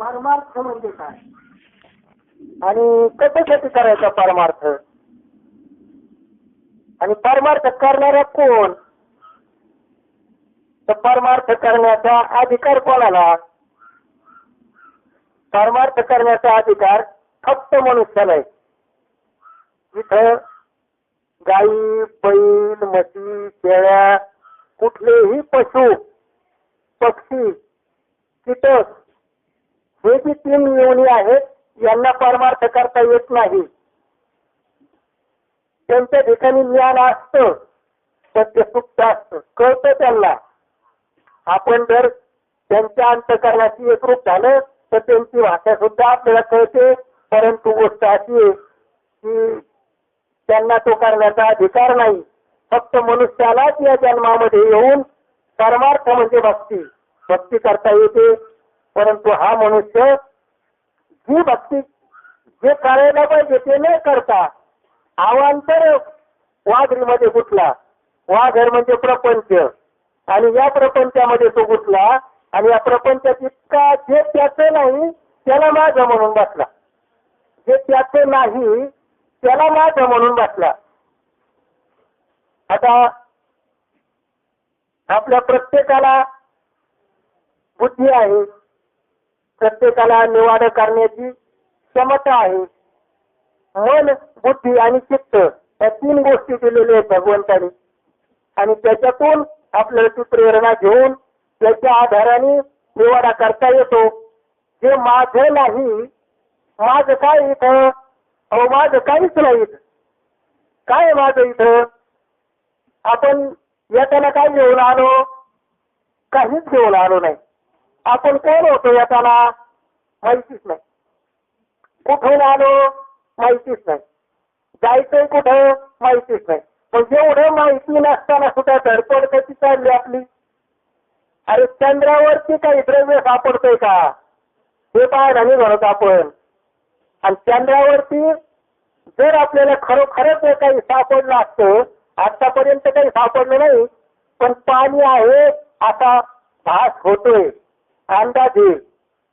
परमार्थ म्हणजे काय? आणि कशासाठी करायचा परमार्थ? आणि परमार्थ करणारा कोण? तर परमार्थ करण्याचा अधिकार कोणाला? परमार्थ करण्याचा अधिकार फक्त मनुष्याला आहे. जिथं गाई बैल म्हशी शेळ्या कुठलेही पशु पक्षी कीटक हे जी तीन योनी आहेत यांना परमार्थ करता येत नाही. त्यांच्या ठिकाणी ज्ञान असतं सत्य सुप्त असतं कळतं त्यांना. आपण जर त्यांच्या अंतकरणाची एकरूप झालं तर त्यांची भाषा सुद्धा आपल्याला कळते. परंतु गोष्ट अशी आहे की त्यांना तो करण्याचा अधिकार नाही. फक्त मनुष्यालाच या जन्मामध्ये येऊन परमार्थ म्हणजे भक्ती. भक्ती करता येते परंतु हा मनुष्य जी भक्ती जे करायला पाहिजे ते न करता अवांतर वाघरीमध्ये गुंतला वाघर म्हणजे प्रपंच. आणि या प्रपंचामध्ये तो गुंतला आणि या प्रपंचात इतका जे त्याचं नाही त्याला माझं म्हणून बसला. जे त्याचं नाही त्याला माझं म्हणून बसला. आता आपल्या प्रत्येकाला बुद्धी आहे. प्रत्येकाला निवाड करण्याची क्षमता आहे. मन बुद्धी आणि चित्त या तीन गोष्टी दिलेल्या आहेत भगवंताने. आणि त्याच्यातून आपल्याला ती प्रेरणा घेऊन त्याच्या आधाराने निवाडा करता येतो. जे माझं नाही माझं काय इथं? अहो माझं काहीच नाही काय माझ माझं इथं? आपण येताना काय घेऊन आलो? काहीच घेऊन आलो नाही. आपण कोण होतो येताना? माहितीच नाही. कुठून आलो माहितीच नाही. जायचंय कुठं? माहितीच नाही. पण एवढं माहिती नसताना सुद्धा धडपड कशी चालली आपली? अरे चंद्रावरती काही द्रव्य सापडतोय का? हे पाहायला नाही म्हणत आपण. आणि चंद्रावरती जर आपल्याला खरोखरच काही सापडलं असतं आतापर्यंत काही सापडलं नाही पण पाणी आहे असा भास होतोय. अंदाज येईल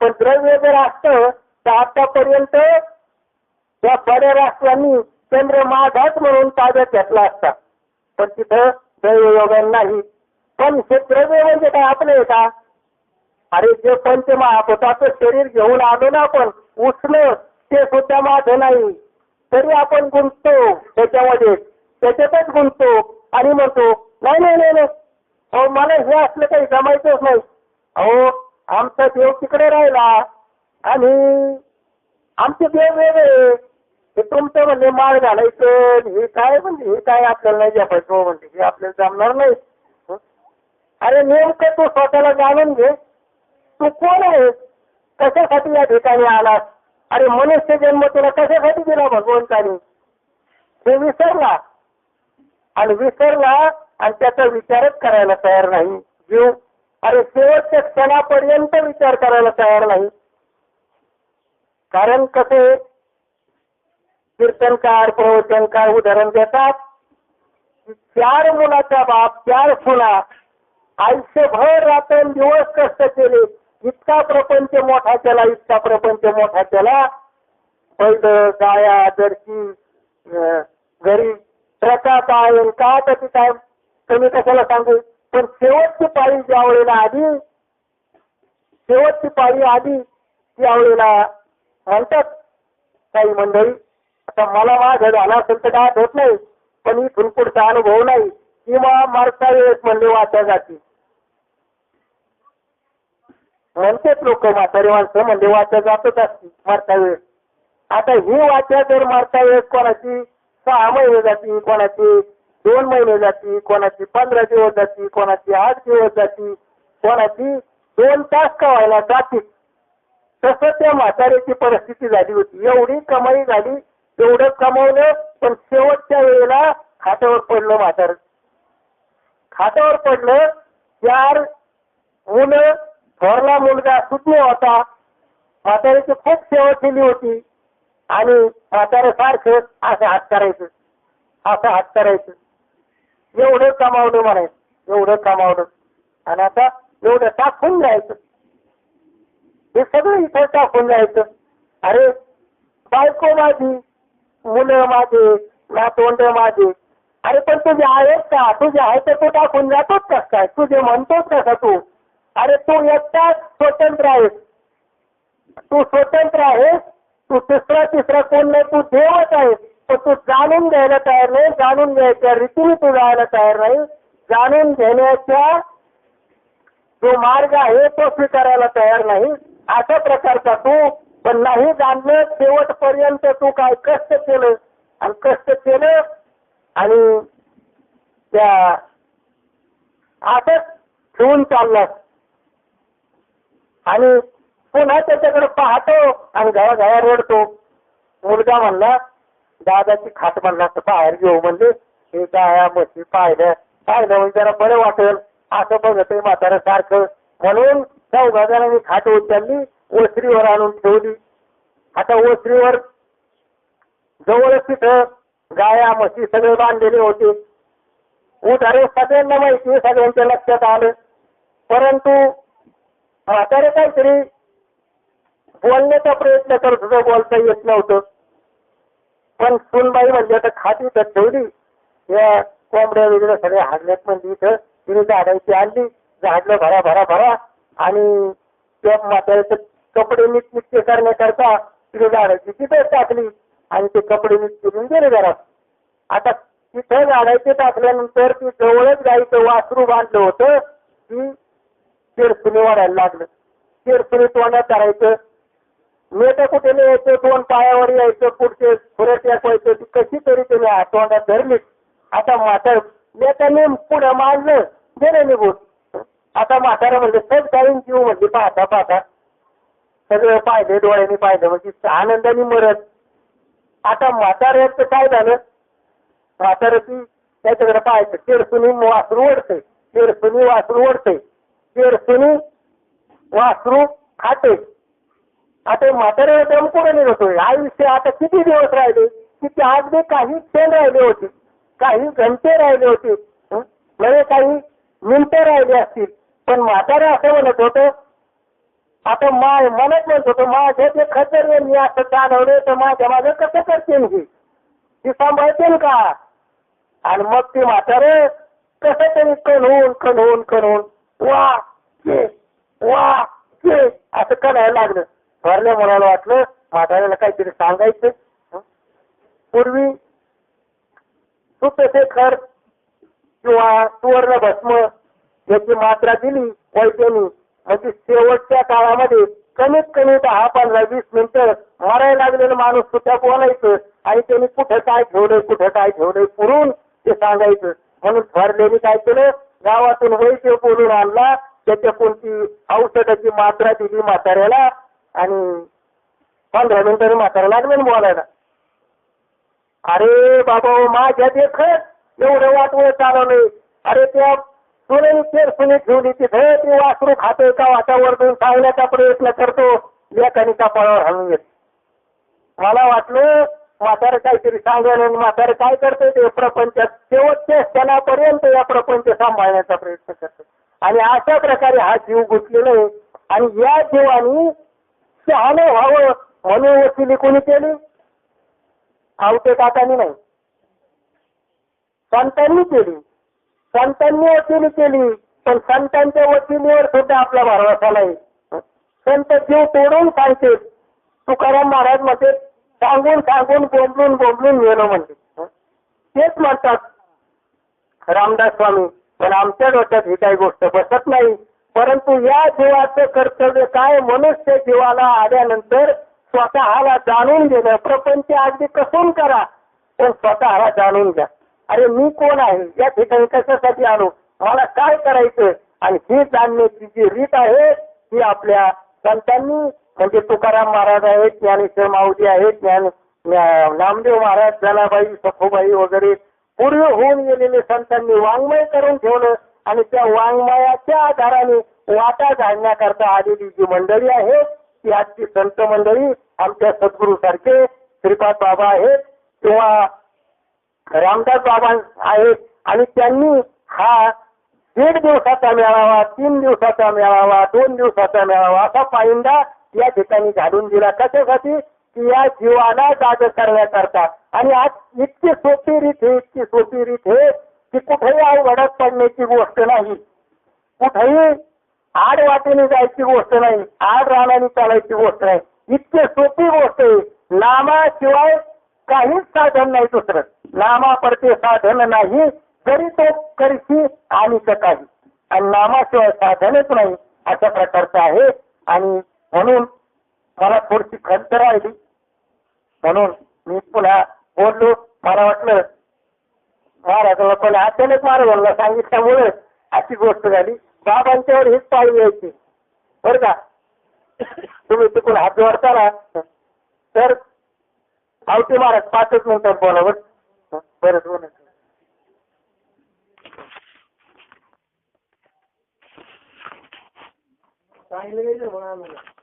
पण द्रव्य जर असतं तर आतापर्यंत या बऱ्या राष्ट्रांनी चंद्र माझाच म्हणून ताब्यात घेतला असता. पण तिथं दैवयोगान नाही. पण हे द्रव्य म्हणजे काय? आपलं आहे का? अरे जे पंचमहाभूताचं शरीर घेऊन आलो ना आपण उठलं ते सुद्धा माझं नाही. तरी आपण गुंततो त्याच्यामध्ये. त्याच्यातच गुंततो. आणि म्हणतो नाही नाही नाही नाही. अहो मला हे असलं काही जमायचंच नाही. अहो आमचा देव तिकडे राहिला आणि आमचे देव वेगळे. हे तुमचं म्हणजे माळ घालायचं हे काय म्हणजे हे काय आपल्याला नाही जपायचं हो म्हणजे हे आपल्याला जमणार नाही. अरे नेमकं तू स्वतःला जाणून घे. तू कोण आहे कशासाठी या ठिकाणी आलास? अरे मनुष्य जन्म तुला कशासाठी दिला भगवंतानी? हे विसरला. आणि विसरला आणि त्याचा विचारच करायला तयार नाही. जीव अरे शेवटच्या क्षणापर्यंत विचार करायला तयार नाही. कारण कसे कीर्तनकार प्रवचनकार उदाहरण देतात. चार मुलाचा बाप चार सुना आयुष्यभर रात्र दिवस कष्ट केले. इतका प्रपंच मोठा केला इतका प्रपंच मोठा केला. बैल गाया जर्सी घरी ट्रकात आहे का त्याची काय तुम्ही कशाला सांगू? पण शेवटची पाळी ज्या वेळेला आली शेवटची पाळी आली त्यावेळेला म्हणतात काही मंडळी आता मला माझं झाला असेल तर काय होत नाही पण इथून पुढचा अनुभव नाही किंवा मारता येत म्हणले वाचा जाती. म्हणतेच लोक म्हातारी माणसं म्हणजे वाचा जातच असते मारता वेळ आता ही वाचा जर मारता वेळ कोणाची सहा महिने जाती कोणाची दोन महिने जाती कोणाची पंधरा दिवस जाती कोणाची आठ दिवस जाती कोणाची दोन तास कवायला जाती. तसं त्या म्हाताऱ्याची परिस्थिती झाली होती. एवढी कमाई झाली एवढं कमवलं पण शेवटच्या वेळेला खात्यावर पडलं म्हातार. खात्यावर पडलं चार मुलं थोरला मुलगा सुटले होता. म्हाताऱ्याची खूप सेवा केली होती. आणि म्हातारं सारखं असं हात करायचं असं हात करायचं. एवढं कमावलं म्हणायचं. एवढं कमावलं आणि आता एवढं टाकून जायचं हे सगळं इथं टाकून जायचं अरे बायको माझी मुलं माझे नातवंड माझे. अरे पण तुझे आहेत का? तुझे आहे तर तू टाकून जातोच कस काय? तुझे म्हणतोच कसा तू? अरे तू एकटाच स्वतंत्र आहेस. तू स्वतंत्र आहेस. तू तिसरा तिसरा कोण नाही तू देवच आहेस. तर तू जाणून घ्यायला तयार नाही जाणून घ्यायच्या रीतीने तू जायला तयार नाही. जाणून घेण्याचा जो मार्ग आहे तो स्वीकारायला तयार नाही. अशा प्रकारचा तू पण नाही जाणलं शेवटपर्यंत तू काय कष्ट केलं? आणि कष्ट केलं आणि त्या असंच ठेवून चाललास. आणि पुन्हा त्याच्याकडे पाहतो आणि घराघरा रडतो. मुलगा म्हणला दादाची खाट म्हणला तर बाहेर घेऊ म्हणले. हे काय म्हशी पाहिलं पाहिलं म्हणजे जरा बरं वाटेल. असं बघतोय म्हातारा सारखं. म्हणून चौघा जणांनी खाट उचलली ओसरीवर आणून ठेवली. आता ओसरीवर जवळच तिथं गाया म्हशी सगळे बांधलेले होते. ऊट सगळ्यांना माहिती सगळ्यांच्या लक्षात आलं. परंतु म्हातारे काहीतरी बोलण्याचा प्रयत्न करत होतं बोलता येत नव्हतं. पण सुनबाई म्हणजे आता खाती तर ठेवली. या कोंबड्या वगैरे सगळे हाडल्यात म्हणजे इथं. तिने झाडायची आणली. झाडलं भरा भरा भरा. आणि त्या म्हाताऱ्याचे कपडे नीट नित्य करण्याकरता तिने झाडायची तिथं टाकली. आणि ते कपडे नीट करून गेले घरात. आता तिथं झाडायचे टाकल्यानंतर ती जवळच गाईचं वासरू बांधलं होतं. की चिरसुनी वाढायला लागलं. चिरसुनी तोंडात करायचं मेट कुठे यायचं दोन पायावर यायचं पुढचे फुरट यायचं ती कशी तरी त्याने हात तोंडात धरली. आता म्हातार नेत्याने पुढे मांडलं गेले निघून. आता म्हातारा म्हणजे सग जाईन जीव म्हणजे पाहता पाहता. सगळं पाहिजे डोळ्यांनी पाहिलं म्हणजे आनंदाने मरत. आता म्हाताऱ्याचं काय झालं? म्हाताऱ्याची त्याच्याकडे पाहायचं केरसुनी वासरू ओढते केरसुनी वासरू ओढते केरसुनी वासरू खाते. आता म्हाताऱ्याला दम कुठे निघतोय आयुष्य आता किती दिवस राहिले? किती अगदी काही क्षण राहिले होते. काही घंटे राहिले होते. म्हणजे काही मिनिटं राहिले असतील. पण म्हातारा असं म्हणत होतं आता माय म्हणत म्हणत होतं माझे ते खतर मी असं चालवले तर माझ्या माझं कसं करते मी ती सांभाळते का? आणि मग ती म्हातारे कसं तरी कणवून कणवून कणवून वा वा असं करायला लागलं. थोरल्या मुलाला वाटलं. म्हाताऱ्याला काहीतरी सांगायचं. हं? पूर्वी सुप्तशेखर किंवा सुवर्ण भस्म याची मात्रा दिली वैद्यानी. म्हणजे शेवटच्या काळामध्ये कमीत कमी दहा पंधरा वीस मिनिटं मरायला लागलेलं माणूस सुद्धा बोलायचं आणि त्यांनी कुठं काय ठेवलंय कुठं काय ठेवलंय पुरून ते सांगायचं. म्हणून ठरलेली काय केलं? गावातून वैद्य बोलून आणला. त्याच्या कोणती औषधाची मात्रा दिली म्हाताऱ्याला. आणि पंधरा मिनिटांनी म्हातारा लागलं ना बोलायला. अरे बाबा माझ्या देखत एवढं वाटवं चालवलंय अरे त्या सुनेनी तेर ठेवली तिथे ते वासरू खातोय का दोन सांगण्याचा प्रयत्न करतो. लेखानी कपाळावर हलून येत मला वाटलं म्हातारे काहीतरी सांगायला आणि काय करतोय ते प्रपंचात? शेवटच्या क्षणापर्यंत या प्रपंच सांभाळण्याचा प्रयत्न करतो आणि अशा प्रकारे हा जीव गुंतलेला आहे. आणि या जीवानी शहाणं व्हावं म्हणून वकिली कोणी केली? आवटे काकानी नाही. संतांनी केली. संतांनी वकिली केली. पण संतांच्या वकिलीवर सुद्धा आपला भरवसा नाही. संत जीव तोडून सांगते तुकाराम महाराजमध्ये सांगून सांगून बोंबलून बोंबलून गेलो म्हणते. तेच म्हणतात रामदास स्वामी पण आमच्या डोक्यात ही काही गोष्ट बसत नाही. परंतु या जीवाचं कर्तव्य काय? मनुष्य जीवाला आल्यानंतर स्वतःला जाणून घेणं. प्रपंच अगदी कसून करा पण स्वतःला जाणून घ्या. अरे मी कोण आहे? या ठिकाणी कशासाठी आलो? मला काय करायचं आणि ही जाणण्याची जी रीत आहे ती आपल्या संतांनी म्हणजे तुकाराम महाराज आहेत ज्ञानेश्वर माऊली आहेत ज्ञान नामदेव महाराज जनाबाई सखोबाई वगैरे पूर्वी होऊन गेलेले संतांनी वाङ्मय करून ठेवलं. आणि त्या वाङ्मयाच्या आधाराने वाटा घालण्याकरता आलेली जी मंडळी आहे ती आजची संत मंडळी आमच्या सद्गुरू सारखे श्रीपाद बाबा आहेत किंवा रामदास बाबा आहेत आणि त्यांनी हा दीड दिवसाचा मेळावा तीन दिवसाचा मेळावा दोन दिवसाचा मेळावा असा पायंडा या ठिकाणी घालून दिला. कशासाठी? की या जीवाला जाग करण्याकरता. आणि आज इतकी सोपी रीत हे इतकी सोपी रीत हे की कुठेही अवघडात पडण्याची गोष्ट नाही. कुठेही आड वाटेने जायची गोष्ट नाही आड रानाने चालायची गोष्ट नाही. इतकी सोपी गोष्ट आहे. नामाशिवाय काहीच साधन नाही दुसरं. नामापडते साधन नाही जरी तो करशी आणि काही. आणि नामाशिवाय साधनच नाही अशा प्रकारचं आहे. आणि म्हणून मला थोडीशी खंत राहिली. म्हणून मी पुन्हा बोललो. मला वाटलं महाराजाला पण अचानक महाराजांना सांगितल्यामुळे अशी गोष्ट झाली. बाबांच्यावर हीच पाळी यायची. बरं का? तुम्ही तिकडून हात जोडता ना. तर आवते महाराज पाचच मिनिटात बोला बरं बरं बोला सांगितलं